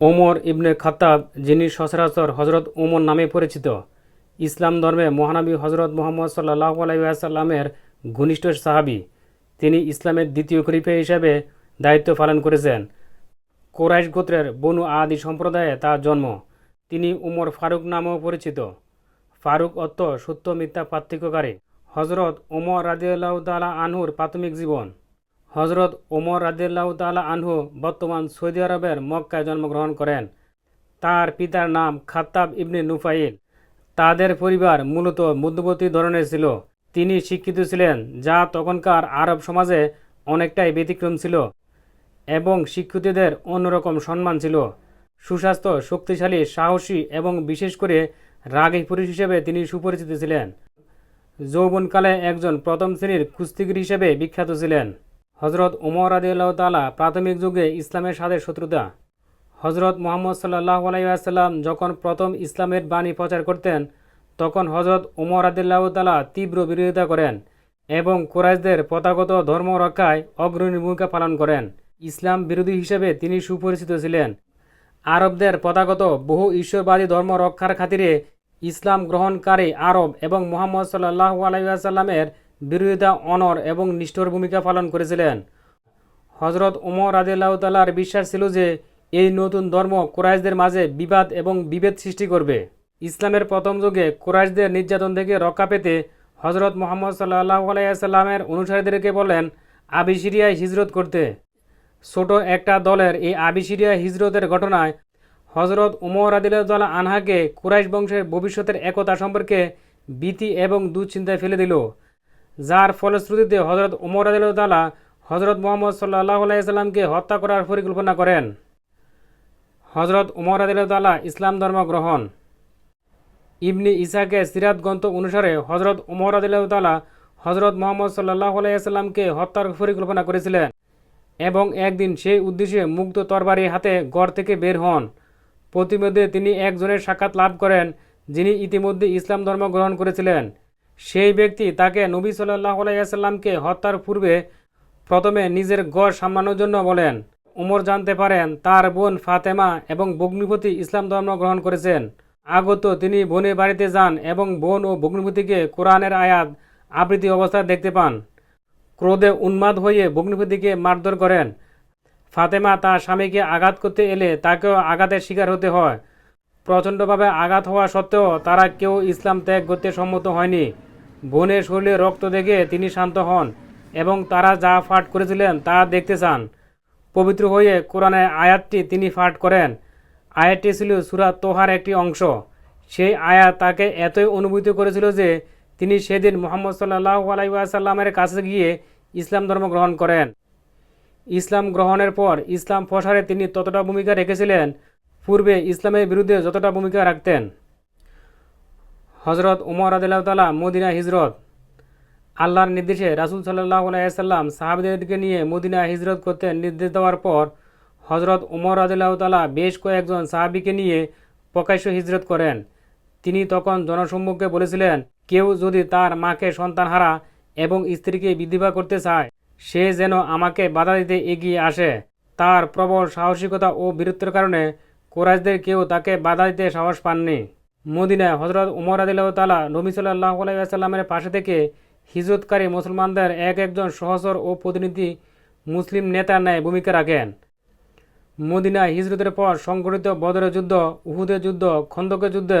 ওমর ইবনে খাতাব যিনি সচরাচর হজরত ওমর নামে পরিচিত, ইসলাম ধর্মে মহানবী হজরত মোহাম্মদ সাল্লাহ আলাইসাল্লামের ঘনিষ্ঠ সাহাবি। তিনি ইসলামের দ্বিতীয় খলিফা হিসাবে দায়িত্ব পালন করেছেন। কোরাইশ গোত্রের বনু আদি সম্প্রদায়ে তার জন্ম। তিনি উমর ফারুক নামেও পরিচিত। ফারুক অর্থ সত্য মিথ্যা পার্থক্যকারী। হজরত ওমর রাজিয়াল্লাহ তালা আনহুর প্রাথমিক জীবন। হজরত ওমর রাজিয়াল্লাহ তালা আনহু বর্তমান সৌদি আরবের মক্কায় জন্মগ্রহণ করেন। তার পিতার নাম খাত্তাব ইবনে নুফাইল। তাদের পরিবার মূলত মধ্যবর্তী ধরনের ছিল। তিনি শিক্ষিত ছিলেন, যা তখনকার আরব সমাজে অনেকটাই ব্যতিক্রম ছিল এবং শিক্ষিতদের অন্যরকম সম্মান ছিল। সুস্বাস্থ্য, শক্তিশালী, সাহসী এবং বিশেষ করে রাগী পুরুষ হিসেবে তিনি সুপরিচিত ছিলেন। যৌবনকালে একজন প্রথম শ্রেণির কুস্তিগির হিসেবে বিখ্যাত ছিলেন। হজরত ওমর আদিল্লাহ তালা প্রাথমিক যুগে ইসলামের সাথে শত্রুতা। হজরত মোহাম্মদ সাল্লাহ আলাইসাল্লাম যখন প্রথম ইসলামের বাণী প্রচার করতেন, তখন হজরত উমর আদিল্লাহ তালা তীব্র বিরোধিতা করেন এবং কোরাইশদের পতাগত ধর্ম রক্ষায় অগ্রণী ভূমিকা পালন করেন। ইসলাম বিরোধী হিসেবে তিনি সুপরিচিত ছিলেন। আরবদের পতাগত বহু ঈশ্বরবাদী ধর্ম রক্ষার খাতিরে ইসলাম গ্রহণকারী আরব এবং মোহাম্মদ সাল্লাহ আলাইসাল্লামের বিরোধিতা, অনর এবং নিষ্ঠুর ভূমিকা পালন করেছিলেন। হজরত ওমর আদিল্লাহ তালার বিশ্বাস ছিল যে, এই নতুন ধর্ম কোরাইশদের মাঝে বিবাদ এবং বিভেদ সৃষ্টি করবে। ইসলামের প্রথম যুগে কোরাইশদের নির্যাতন থেকে রক্ষা পেতে হজরত মোহাম্মদ সাল্লাহ আলাইসাল্লামের অনুসারীদেরকে বলেন আবিসিরিয়ায় হিজরত করতে। ছোট একটা দলের এই আবিসিরিয়া হিজরতের ঘটনায় হজরত উমর আদিল্লাহ আনহাকে কুরাইশ বংশের ভবিষ্যতের একতা সম্পর্কে ভীতি এবং দুশ্চিন্তায় ফেলে দিল। যার ফলশ্রুতিতে হজরত উমর আদিল্লাহ হজরত মোহাম্মদ সাল্লাহ আলাইসাল্লামকে হত্যা করার পরিকল্পনা করেন। হজরত উমর আদিল্লাহ ইসলাম ধর্ম গ্রহণ। ইবনি ইসাকে সিরাত গ্রন্থ অনুসারে হজরত উমর আদিল্লাহ হজরত মোহাম্মদ সাল্লাহ আলাইসাল্লামকে হত্যার পরিকল্পনা করেছিলেন এবং একদিন সেই উদ্দেশ্যে মুক্ত তরবারি হাতে গড় থেকে বের হন। প্রতিমধ্যে তিনি একজনের সাক্ষাৎ লাভ করেন যিনি ইতিমধ্যে ইসলাম ধর্ম গ্রহণ করেছিলেন। সেই ব্যক্তি তাকে নবী সাল্লাহ আলাইসাল্লামকে হত্যার পূর্বে প্রথমে নিজের গড় সামলানোর জন্য বলেন। উমর জানতে পারেন, তার বোন ফাতেমা এবং ভগ্নিপতি ইসলাম ধর্ম গ্রহণ করেছেন। আগত তিনি বোনের বাড়িতে যান এবং বোন ও ভগ্নিপতিকে কোরআনের আয়াত আবৃত্তি অবস্থায় দেখতে পান। ক্রোধে উন্মাদ হয়ে ভগ্নিপতিকে মারধর করেন। ফাতেমা তার স্বামীকে আঘাত করতে এলে তাকেও আঘাতের শিকার হতে হয়। প্রচণ্ডভাবে আঘাত হওয়া সত্ত্বেও তারা কেউ ইসলাম ত্যাগ করতে সম্মত হয়নি। বোনের শরীরে রক্ত দেখে তিনি শান্ত হন এবং তারা যা পাঠ করেছিলেন তা দেখতে চান। পবিত্র হয়ে কোরআনের আয়াতটি তিনি পাঠ করেন। আয়াতটি ছিল সুরা তোহার একটি অংশ। সেই আয়াত তাকে এতই অনুভূত করেছিল যে তিনি সেদিন মোহাম্মদ সাল্লাহ আলাইসাল্লামের কাছে গিয়ে ইসলাম ধর্ম গ্রহণ করেন। ইসলাম গ্রহণের পর ইসলাম প্রসারে তিনি ততটা ভূমিকা রেখেছিলেন, পূর্বে ইসলামের বিরুদ্ধে যতটা ভূমিকা রাখতেন। হজরত উমর আদিল্লাহ তালা মদিনা হিজরত। আল্লাহর নির্দেশে রাসুল সাল্লাহ আলাইসাল্লাম সাহাবিদেরকে নিয়ে মদিনা হিজরত করতে নির্দেশ দেওয়ার পর হজরত উমর আদিল্লাহ তালা বেশ কয়েকজন সাহাবিকে নিয়ে প্রকাশ্য হিজরত করেন। তিনি তখন জনসম্মুখে বলেছিলেন, কেউ যদি তার মাকে সন্তানহারা এবং স্ত্রীকে বিধবা করতে চায়, সে যেন আমাকে বাধা দিতে এগিয়ে আসে। তার প্রবল সাহসিকতা ও বীরত্বের কারণে কোরাইশদের কেউ তাকে বাধা দিতে সাহস পাননি। মদিনায় হজরত উমর আদিল্লাহ তালা নবী সাল্লাহ আলাইসাল্লামের পাশে থেকে হিজরতকারী মুসলমানদের এক একজন সহসর ও প্রতিনিধি মুসলিম নেতার ন্যায় ভূমিকা রাখেন। মদিনায় হিজরতের পর সংঘটিত বদরের যুদ্ধ, উহুদের যুদ্ধ, খন্দকের যুদ্ধে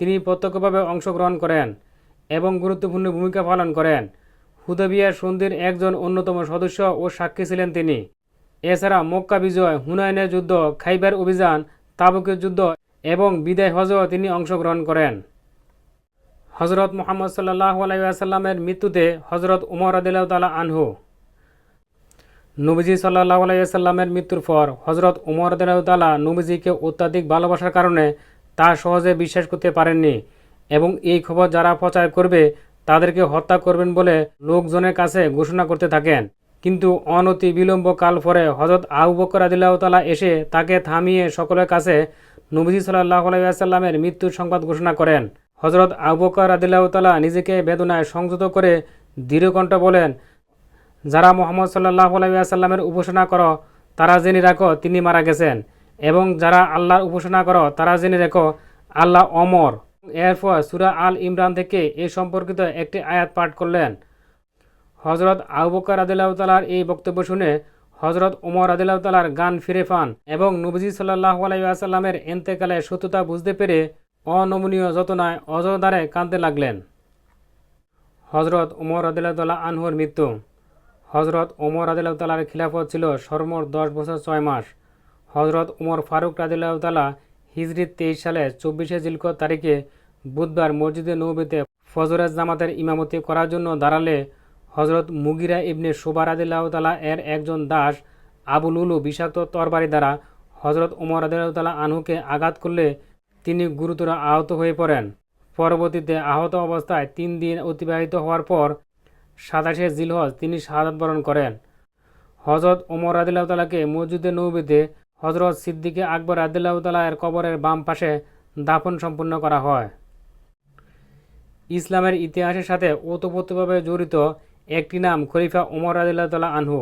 তিনি প্রত্যক্ষভাবে অংশগ্রহণ করেন এবং গুরুত্বপূর্ণ ভূমিকা পালন করেন। হুদবিয়ার সন্ধির একজন অন্যতম সদস্য ও সাক্ষী ছিলেন তিনি। এছাড়া মক্কা বিজয় হুনায়নের যুদ্ধ, খাইবার অভিযান, তাবুকের যুদ্ধ এবং বিদায় হজও তিনি অংশগ্রহণ করেন। হজরত মোহাম্মদ সাল্লাহ আলাইসাল্লামের মৃত্যুতে হজরত উমর আদিল্লাহ তালা আনহু। নবীজি সাল্লাহ আলাইসাল্লামের মৃত্যুর পর হজরত উমর আদিল্লাহ তালা নবীজিকে অত্যাধিক ভালোবাসার কারণে তা সহজে বিশ্বাস করতে পারেননি এবং এই খবর যারা প্রচার করবে তাদেরকে হত্যা করবেন বলে লোকজনের কাছে ঘোষণা করতে থাকেন। কিন্তু অনতি বিলম্ব কাল পরে হজরত আবু বকর আদিল্লাহ তালা এসে তাকে থামিয়ে সকলের কাছে নবীজি সাল্লাহ আলাইসাল্লামের মৃত্যুর সংবাদ ঘোষণা করেন। হজরত আবু বকর আদিল্লাহ তালা নিজেকে বেদনায় সংযত করে দৃঢ়কণ্ঠ বলেন, যারা মোহাম্মদ সাল্লাহ আলাইসাল্লামের উপাসনা করো, তারা জেনে রাখো তিনি মারা গেছেন। এবং যারা আল্লাহর উপাসনা করো, তারা জেনে রেখো আল্লাহ অমর। এরপর সুরা আল ইমরান থেকে এ সম্পর্কিত একটি আয়াত পাঠ করলেন। হজরত আবুবকর আদিল্লাহতালার এই বক্তব্য শুনে হজরত ওমর আদিল্লাহতালার গান ফিরে পান এবং নবজি সাল্লাহ আলাইসাল্লামের এন্তেকালে সত্যতা বুঝতে পেরে অনমনীয় যতনায় অজদারে কাঁদতে লাগলেন। হজরত ওমর আদিল্লাহতাল্লাহ আনহুর মৃত্যু। হজরত ওমর আদিল্লাহতালার খিলাফত ছিল সর্বমোট দশ বছর ছয় মাস। হজরত উমর ফারুক রাদিল্লাহতালা হিজরিত তেইশ সালে চব্বিশে জিলকত তারিখে বুধবার মসজিদে নৌবিতে ফজরের জামাতের ইমামতি করার জন্য দাঁড়ালে হজরত মুগিরা ইবনে সুবার আদিল্লাহতালা এর একজন দাস আবুল উলু বিষাক্ত তরবারি দ্বারা হজরত উমর আদিল্লাহতালা আনহুকে আঘাত করলে তিনি গুরুতর আহত হয়ে পড়েন। পরবর্তীতে আহত অবস্থায় তিন দিন অতিবাহিত হওয়ার পর সাতাশে জিলহজ তিনি শাহাদাত বরণ করেন। হজরত ওমর আদিল্লাহ তালাকে মসজিদে নবীতে হজরত সিদ্দিকে আকবর আদিল্লাহ তালা এর কবরের বাম পাশে দাফন সম্পন্ন করা হয়। ইসলামের ইতিহাসের সাথে ওতপ্রোতভাবে জড়িত একটি নাম খলিফা ওমর আদিল্লাহ আনহু।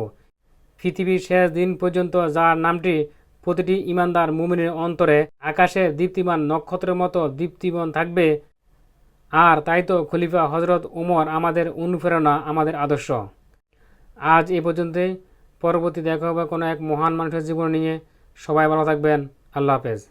পৃথিবীর শেষ দিন পর্যন্ত যার নামটি প্রতিটি ইমানদার মুমিনের অন্তরে আকাশের দীপ্তিমান নক্ষত্রের মতো দীপ্তিমান থাকবে, আর তাই তো খলিফা হজরত ওমর আমাদের অনুপ্রেরণা, আমাদের আদর্শ। আজ এ পর্যন্তই। পরবর্তী দেখা হবে কোনো এক মহান মানুষের জীবন নিয়ে। সবাই ভালো থাকবেন। আল্লাহ হাফেজ।